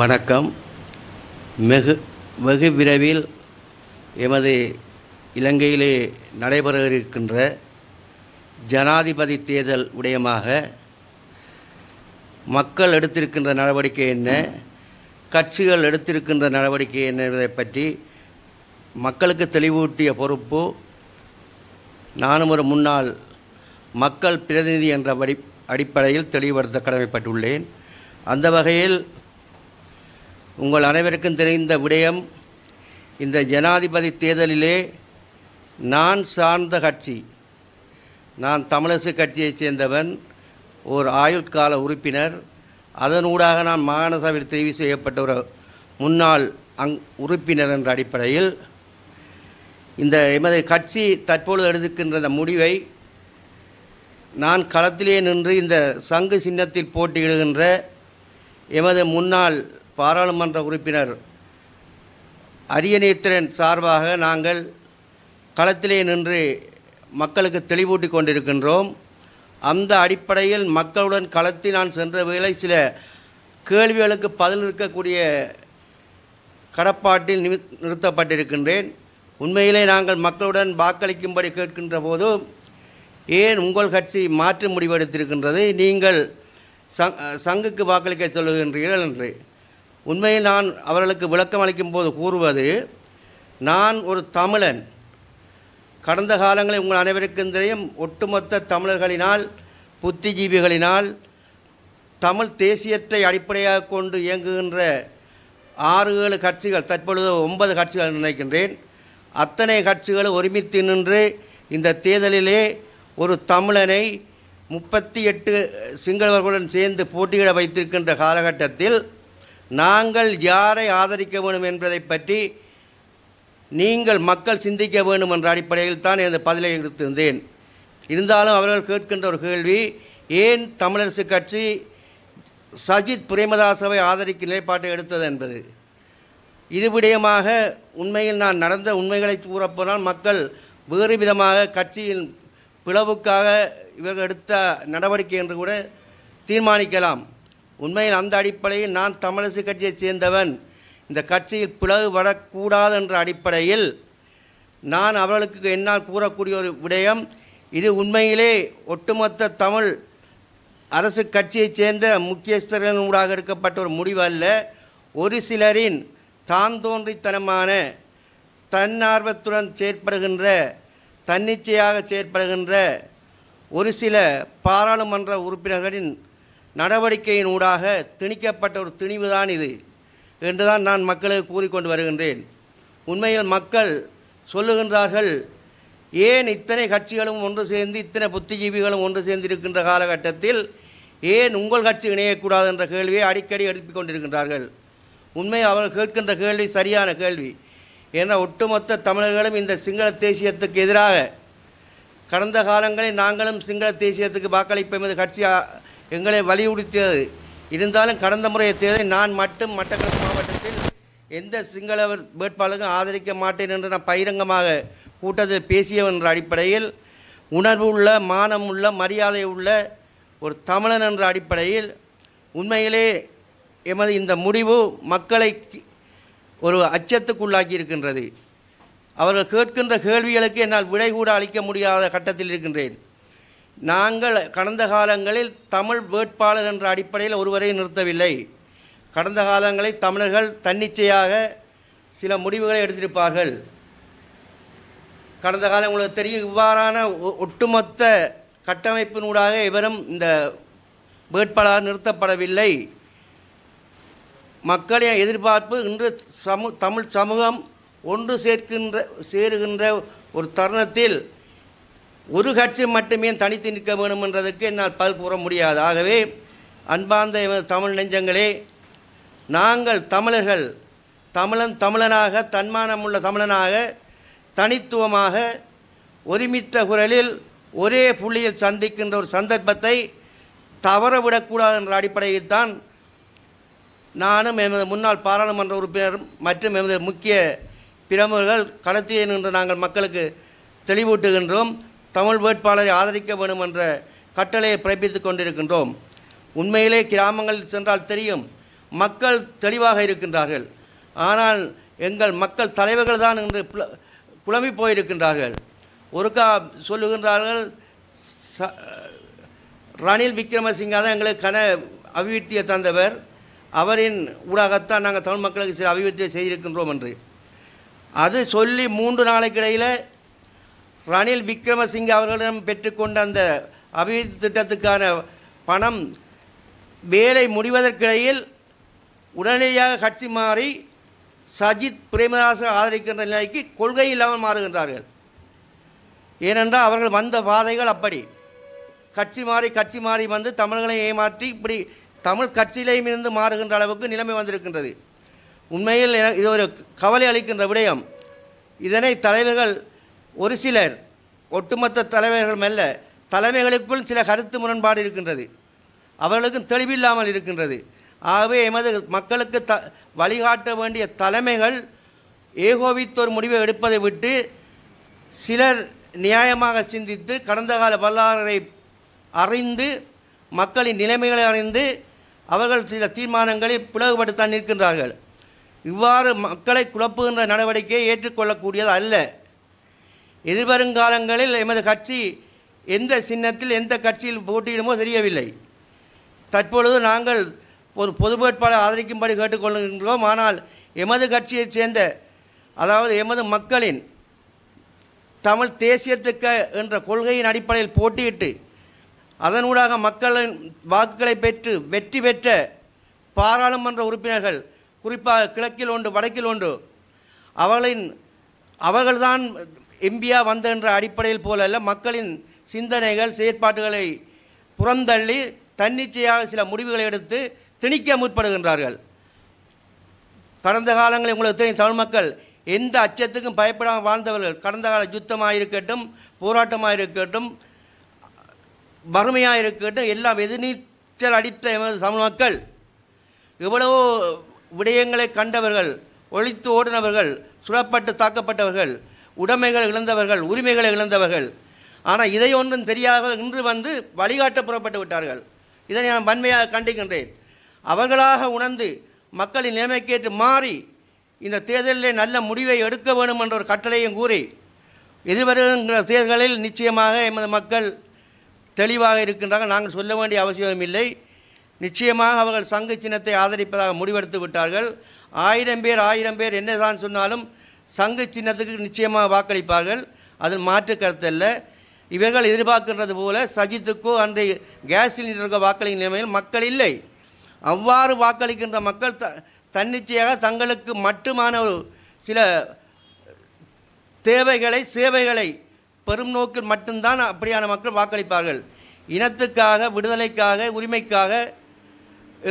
வணக்கம். வெகு வெகு விரைவில் எமது இலங்கையிலே நடைபெற இருக்கின்ற ஜனாதிபதி தேர்தல் விடயமாக மக்கள் எடுத்திருக்கின்ற நடவடிக்கை என்ன கட்சிகள் எடுத்திருக்கின்ற நடவடிக்கை என்ன என்பதை பற்றி மக்களுக்கு தெளிவூட்டிய பொறுப்பு நானும் ஒரு முன்னாள் மக்கள் பிரதிநிதி என்ற வடி அடிப்படையில் தெளிவுபடுத்த கடமைப்பட்டுள்ளேன். அந்த வகையில் உங்கள் அனைவருக்கும் தெரிந்த விடயம் இந்த ஜனாதிபதி தேர்தலிலே நான் சார்ந்த கட்சி நான் தமிழரசு கட்சியைச் சேர்ந்தவன் ஓர் ஆயுட்கால உறுப்பினர் அதனூடாக நான் மாகாண சபையில் தெரிவு செய்யப்பட்ட ஒரு முன்னாள் அங் உறுப்பினர் என்ற அடிப்படையில் இந்த எமது கட்சி தற்பொழுது எடுத்துக்கின்ற இந்த முடிவை நான் களத்திலே நின்று இந்த சங்கு சின்னத்தில் போட்டியிடுகின்ற எமது முன்னாள் பாராளுமன்ற உறுப்பினர் அரியநேத்திரன் சார்பாக நாங்கள் களத்திலே நின்று மக்களுக்கு தெளிவூட்டி கொண்டிருக்கின்றோம். அந்த அடிப்படையில் மக்களுடன் களத்தில் நான் சென்ற வேளை சில கேள்விகளுக்கு பதில் இருக்கக்கூடிய கடப்பாட்டில் நிமி நிறுத்தப்பட்டிருக்கின்றேன். உண்மையிலே நாங்கள் மக்களுடன் வாக்களிக்கும்படி கேட்கின்ற போது ஏன் உங்கள் கட்சி மாற்று முடிவெடுத்திருக்கின்றது? நீங்கள் சங் சங்குக்கு வாக்களிக்க சொல்லுகின்றீர்கள் என்று. உண்மையில் நான் அவர்களுக்கு விளக்கம் அளிக்கும் போது கூறுவது நான் ஒரு தமிழன். கடந்த காலங்களில் உங்கள் அனைவருக்கும் தெரியும் ஒட்டுமொத்த தமிழர்களினால் புத்திஜீவிகளினால் தமிழ் தேசியத்தை அடிப்படையாக கொண்டு இயங்குகின்ற ஆறு ஏழு கட்சிகள் தற்பொழுது ஒன்பது கட்சிகள் நினைக்கின்றேன். அத்தனை கட்சிகளும் ஒருமித்து நின்று இந்த தேர்தலிலே ஒரு தமிழனை முப்பத்தி எட்டு சிங்களவர்களுடன் சேர்ந்து போட்டியிட வைத்திருக்கின்ற காலகட்டத்தில் நாங்கள் யாரை ஆதரிக்க வேண்டும் என்பதை பற்றி நீங்கள் மக்கள் சிந்திக்க வேண்டும் என்ற அடிப்படையில் தான் எனது பதிலை எடுத்திருந்தேன். இருந்தாலும் அவர்கள் கேட்கின்ற ஒரு கேள்வி ஏன் தமிழரசு கட்சி சஜித் பிரேமதாசவை ஆதரிக்கும் நிலைப்பாட்டை எடுத்தது என்பது. இது விடயமாக உண்மையில் நான் நடந்த உண்மைகளை கூறப்போனால் மக்கள் வேறு விதமாக கட்சியின் பிளவுக்காக இவர்கள் எடுத்த நடவடிக்கை என்று கூட தீர்மானிக்கலாம். உண்மையில் அந்த அடிப்படையில் நான் தமிழரசு கட்சியைச் சேர்ந்தவன். இந்த கட்சியில் பிளவுபடக்கூடாது என்ற அடிப்படையில் நான் அவர்களுக்கு என்னால் கூறக்கூடிய ஒரு விடயம் இது உண்மையிலே ஒட்டுமொத்த தமிழ் அரசு கட்சியைச் சேர்ந்த முக்கியஸ்தர்களின் ஊடாக எடுக்கப்பட்ட ஒரு முடிவு அல்ல ஒரு சிலரின் தான் தோன்றித்தனமான தன்னார்வத்துடன் செயற்படுகின்ற தன்னிச்சையாக செயற்படுகின்ற ஒரு சில பாராளுமன்ற உறுப்பினர்களின் நடவடிக்கையினூடாக திணிக்கப்பட்ட ஒரு திணிவுதான் இது என்றுதான் நான் மக்களுக்கு கூறிக்கொண்டு வருகின்றேன். உண்மையில் மக்கள் சொல்லுகின்றார்கள் ஏன் இத்தனை கட்சிகளும் ஒன்று சேர்ந்து இத்தனை புத்திஜீவிகளும் ஒன்று சேர்ந்திருக்கின்ற காலகட்டத்தில் ஏன் உங்கள் கட்சி இணையக்கூடாது என்ற கேள்வியை அடிக்கடி எழுப்பிக் கொண்டிருக்கின்றார்கள். உண்மை அவர்கள் கேட்கின்ற கேள்வி சரியான கேள்வி. ஏன்னா ஒட்டுமொத்த தமிழர்களும் இந்த சிங்கள தேசியத்துக்கு எதிராக கடந்த காலங்களில் நாங்களும் சிங்கள தேசியத்துக்கு வாக்களிப்போம் என்று கட்சி எங்களை வலியுறுத்தியது. இருந்தாலும் கடந்த முறைய தேர்தலில் நான் மட்டும் மட்டக்களப்பு மாவட்டத்தில் எந்த சிங்கள வேட்பாளருக்கும் ஆதரிக்க மாட்டேன் என்று நான் பகிரங்கமாக கூட்டத்தில் பேசியவன் என்ற அடிப்படையில் உணர்வு உள்ள மானம் உள்ள மரியாதை உள்ள ஒரு தமிழன் என்ற அடிப்படையில் உண்மையிலே எமது இந்த முடிவு மக்களை கி- ஒரு அச்சத்துக்குள்ளாக்கி இருக்கின்றது. அவர்கள் கேட்கின்ற கேள்விகளுக்கு என்னால் விடை கூட அளிக்க முடியாத கட்டத்தில் இருக்கின்றேன். நாங்கள் கடந்த காலங்களில் தமிழ் வேட்பாளர் என்ற அடிப்படையில் ஒருவரை நிறுத்தவில்லை. கடந்த காலங்களில் தமிழர்கள் தன்னிச்சையாக சில முடிவுகளை எடுத்திருப்பார்கள். கடந்த காலம் உங்களுக்கு தெரியும் இவ்வாறான ஒ- ஒட்டுமொத்த கட்டமைப்பினூடாக இவரும் இந்த வேட்பாளர் நிறுத்தப்படவில்லை. மக்களின் எதிர்பார்ப்பு இன்று சமு தமிழ் சமூகம் ஒன்று சேர்க்கின்ற சேருகின்ற ஒரு தருணத்தில் ஒரு கட்சி மட்டுமே தனித்து நிற்க வேண்டுமென்றதுக்கு என்னால் பதில் கூற முடியாது. ஆகவே அன்பார்ந்த தமிழ் நெஞ்சங்களே நாங்கள் தமிழர்கள் தமிழன் தமிழனாக தன்மானமுள்ள தமிழனாக தனித்துவமாக ஒருமித்த குரலில் ஒரே புள்ளியில் சந்திக்கின்ற ஒரு சந்தர்ப்பத்தை தவறவிடக்கூடாது என்ற அடிப்படையில் தான் நானும் எமது முன்னாள் பாராளுமன்ற உறுப்பினர் மற்றும் எமது முக்கிய பிரமுகர்கள் கடத்தியேன் என்று நாங்கள் மக்களுக்கு தெளிவூட்டுகின்றோம். தமிழ் வேட்பாளரை ஆதரிக்க வேண்டும் என்ற கட்டளையை பிறப்பித்துக் கொண்டிருக்கின்றோம். உண்மையிலே கிராமங்களில் சென்றால் தெரியும் மக்கள் தெளிவாக இருக்கின்றார்கள். ஆனால் எங்கள் மக்கள் தலைவர்கள் தான் இன்று குழம்பி போயிருக்கின்றார்கள். ஒருக்கா சொல்லுகின்றார்கள் ச- ரணில் விக்ரமசிங்கா தான் எங்களுக்கு கன அபிவிருத்தியை தந்தவர். அவரின் ஊடாகத்தான் நாங்கள் தமிழ் மக்களுக்கு சில அபிவிருத்தியை செய்திருக்கின்றோம் என்று. அது சொல்லி மூன்று நாளைக்கு இடையில் ரணில் விக்ரமசிங்க அவர்களிடம் பெற்றுக்கொண்ட அந்த அபிவிருத்தி திட்டத்துக்கான பணம் வேலை முடிவதற்கிடையில் உடனடியாக கட்சி மாறி சஜித் பிரேமதாச ஆதரிக்கின்ற நிலைக்கு கொள்கை இல்லாமல் மாறுகின்றார்கள். ஏனென்றால் அவர்கள் வந்த பாதைகள் அப்படி. கட்சி மாறி கட்சி மாறி வந்து தமிழர்களை ஏமாற்றி இப்படி தமிழ் கட்சியிலேயும் இருந்து மாறுகின்ற அளவுக்கு நிலைமை வந்திருக்கின்றது. உண்மையில் இது ஒரு கவலை அளிக்கின்ற விடயம். இதனை தலைவர்கள் ஒரு சிலர் ஒட்டுமொத்த தலைவர்கள் மெல்ல தலைமைகளுக்குள் சில கருத்து முரண்பாடு இருக்கின்றது. அவர்களுக்கும் தெளிவில்லாமல் இருக்கின்றது. ஆகவே எமது மக்களுக்கு த வழிகாட்ட வேண்டிய தலைமைகள் ஏகோபித்தோர் முடிவை எடுப்பதை விட்டு சிலர் நியாயமாக சிந்தித்து கடந்த கால வரலாறை அறிந்து மக்களின் நிலைமைகளை அறிந்து அவர்கள் சில தீர்மானங்களை பிளவுபடுத்தான் நிற்கின்றார்கள். இவ்வாறு மக்களை குழப்புகின்ற நடவடிக்கையை ஏற்றுக்கொள்ளக்கூடியது அல்ல. எதிர்வருங்காலங்களில் எமது கட்சி எந்த சின்னத்தில் எந்த கட்சியில் போட்டியிடுமோ தெரியவில்லை. தற்பொழுது நாங்கள் ஒரு பொது வேட்பாளர் ஆதரிக்கும்படி கேட்டுக்கொள்கின்றோம். ஆனால் எமது கட்சியைச் சேர்ந்த அதாவது எமது மக்களின் தமிழ் தேசியத்துக்கு என்ற கொள்கையின் அடிப்படையில் போட்டியிட்டு அதனூடாக மக்களின் வாக்குகளை பெற்று வெற்றி பெற்ற பாராளுமன்ற உறுப்பினர்கள் குறிப்பாக கிழக்கில் ஒன்று வடக்கில் ஒன்று அவர்களின் அவர்கள்தான் எம்பியா வந்த என்ற அடிப்படையில் போலல்ல மக்களின் சிந்தனைகள் செயற்பாட்டுகளை புறந்தள்ளி தன்னிச்சையாக சில முடிவுகளை எடுத்து திணிக்க முற்படுகின்றார்கள். கடந்த காலங்களில் உங்களுக்கு தெரியும் தமிழ் மக்கள் எந்த அச்சத்துக்கும் பயப்படாமல் வாழ்ந்தவர்கள். கடந்த கால யுத்தமாக இருக்கட்டும் போராட்டமாக இருக்கட்டும் வறுமையாக இருக்கட்டும் எல்லாம் எதிர்நீச்சல் அடித்த எமது தமிழ் மக்கள். எவ்வளவோ விடயங்களை கண்டவர்கள் ஒழித்து ஓடினவர்கள் சுடப்பட்டு தாக்கப்பட்டவர்கள் உடைமைகள் இழந்தவர்கள் உரிமைகளை இழந்தவர்கள். ஆனால் இதை ஒன்றும் தெரியாத இன்று வந்து வழிகாட்ட புறப்பட்டு விட்டார்கள். இதை நான் வன்மையாக கண்டிக்கின்றேன். அவர்களாக உணர்ந்து மக்களின் நிலைமைக்கேற்று மாறி இந்த தேர்தலில் நல்ல முடிவை எடுக்க வேண்டும் என்ற ஒரு கட்டளையும் கூறி எதிர்வருகின்ற தேர்தலில் நிச்சயமாக எமது மக்கள் தெளிவாக இருக்கின்றார்கள். நாங்கள் சொல்ல வேண்டிய அவசியம் இல்லை. நிச்சயமாக அவர்கள் சங்கு சின்னத்தை ஆதரிப்பதாக முடிவெடுத்து விட்டார்கள். ஆயிரம் பேர் ஆயிரம் பேர் என்னதான் சொன்னாலும் சங்கு சின்னத்துக்கு நிச்சயமாக வாக்களிப்பார்கள். அதில் மாற்று கருத்தல்ல இவர்கள் எதிர்பார்க்கின்றது போல சஜித்துக்கோ அன்றைய கேஸ் சிலிண்டருக்கு வாக்களிக்கும் நிலைமையில் மக்கள் இல்லை. அவ்வாறு வாக்களிக்கின்ற மக்கள் த தன்னிச்சையாக தங்களுக்கு மட்டுமான ஒரு சில தேவைகளை சேவைகளை பெரும் நோக்கில் மட்டும்தான் அப்படியான மக்கள் வாக்களிப்பார்கள். இனத்துக்காக விடுதலைக்காக உரிமைக்காக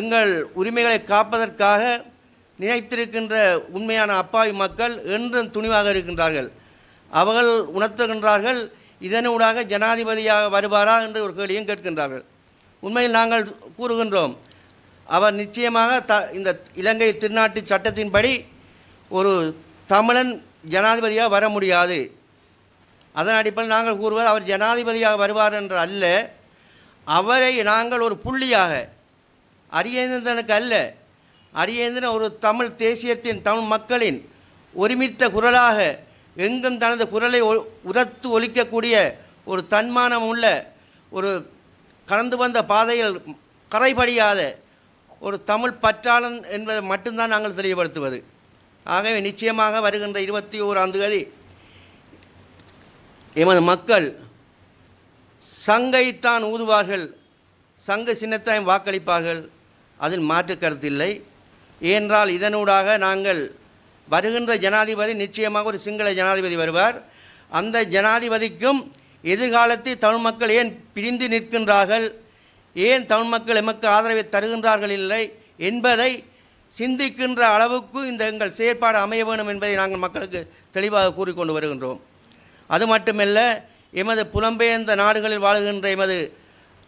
எங்கள் உரிமைகளை காப்பதற்காக நினைத்திருக்கின்ற உண்மையான அப்பாவி மக்கள் என்றும் துணிவாக இருக்கின்றார்கள். அவர்கள் உணர்த்துகின்றார்கள் இதனூடாக ஜனாதிபதியாக வருவாரா என்று ஒரு கேள்வியும் கேட்கின்றார்கள். உண்மையில் நாங்கள் கூறுகின்றோம் அவர் நிச்சயமாக த இந்த இலங்கை திருநாட்டு சட்டத்தின்படி ஒரு தமிழன் ஜனாதிபதியாக வர முடியாது. அதன் அடிப்படையில் நாங்கள் கூறுவது அவர் ஜனாதிபதியாக வருவார் என்று அல்ல அவரை நாங்கள் ஒரு புள்ளியாக அரியந்தனுக்கு அல்ல அரியேந்திரன் ஒரு தமிழ் தேசியத்தின் தமிழ் மக்களின் ஒருமித்த குரலாக எங்கும் தனது குரலை ஒ- உரத்து ஒலிக்கக்கூடிய ஒரு தன்மானம் உள்ள ஒரு கடந்து வந்த பாதையில் கரைபடியாத ஒரு தமிழ் பற்றாளன் என்பதை மட்டும்தான் நாங்கள் தெளிவுபடுத்துவது. ஆகவே நிச்சயமாக வருகின்ற இருபத்தி ஓராம் தேதி எமது மக்கள் சங்கைத்தான் ஊதுவார்கள் சங்க சின்னத்தையும் வாக்களிப்பார்கள். அதில் மாற்று கருத்தில்லை ஏனென்றால் இதனூடாக நாங்கள் வருகின்ற ஜனாதிபதி நிச்சயமாக ஒரு சிங்கள ஜனாதிபதி வருவார். அந்த ஜனாதிபதிக்கும் எதிர்காலத்தில் தமிழ் மக்கள் ஏன் பிரிந்து நிற்கின்றார்கள்? ஏன் தமிழ் மக்கள் எமக்கு ஆதரவை தருகின்றார்கள் இல்லை என்பதை சிந்திக்கின்ற அளவுக்கு இந்த எங்கள் செயற்பாடு அமைய வேண்டும் என்பதை நாங்கள் மக்களுக்கு தெளிவாக கூறிக்கொண்டு வருகின்றோம். அது மட்டுமல்ல எமது புலம்பெயர்ந்த நாடுகளில் வாழுகின்ற எமது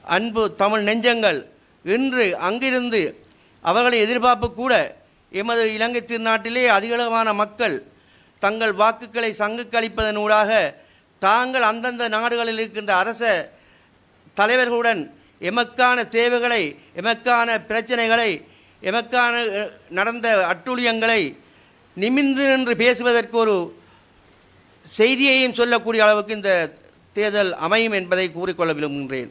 அன்பு தமிழ் நெஞ்சங்கள் இன்று அங்கிருந்து அவர்களின் எதிர்பார்ப்பு கூட எமது இலங்கை திருநாட்டிலே அதிகளவான மக்கள் தங்கள் வாக்குகளை சங்குக்கு அளிப்பதனூடாக தாங்கள் அந்தந்த நாடுகளில் இருக்கின்ற அரச தலைவர்களுடன் எமக்கான தேவைகளை எமக்கான பிரச்சனைகளை எமக்கான நடந்த அட்டுழியங்களை நிமிந்து நின்று பேசுவதற்கு ஒரு செய்தியையும் சொல்லக்கூடிய அளவுக்கு இந்த தேர்தல் அமையும் என்பதை கூறிக்கொள்ள விரும்புகின்றேன்.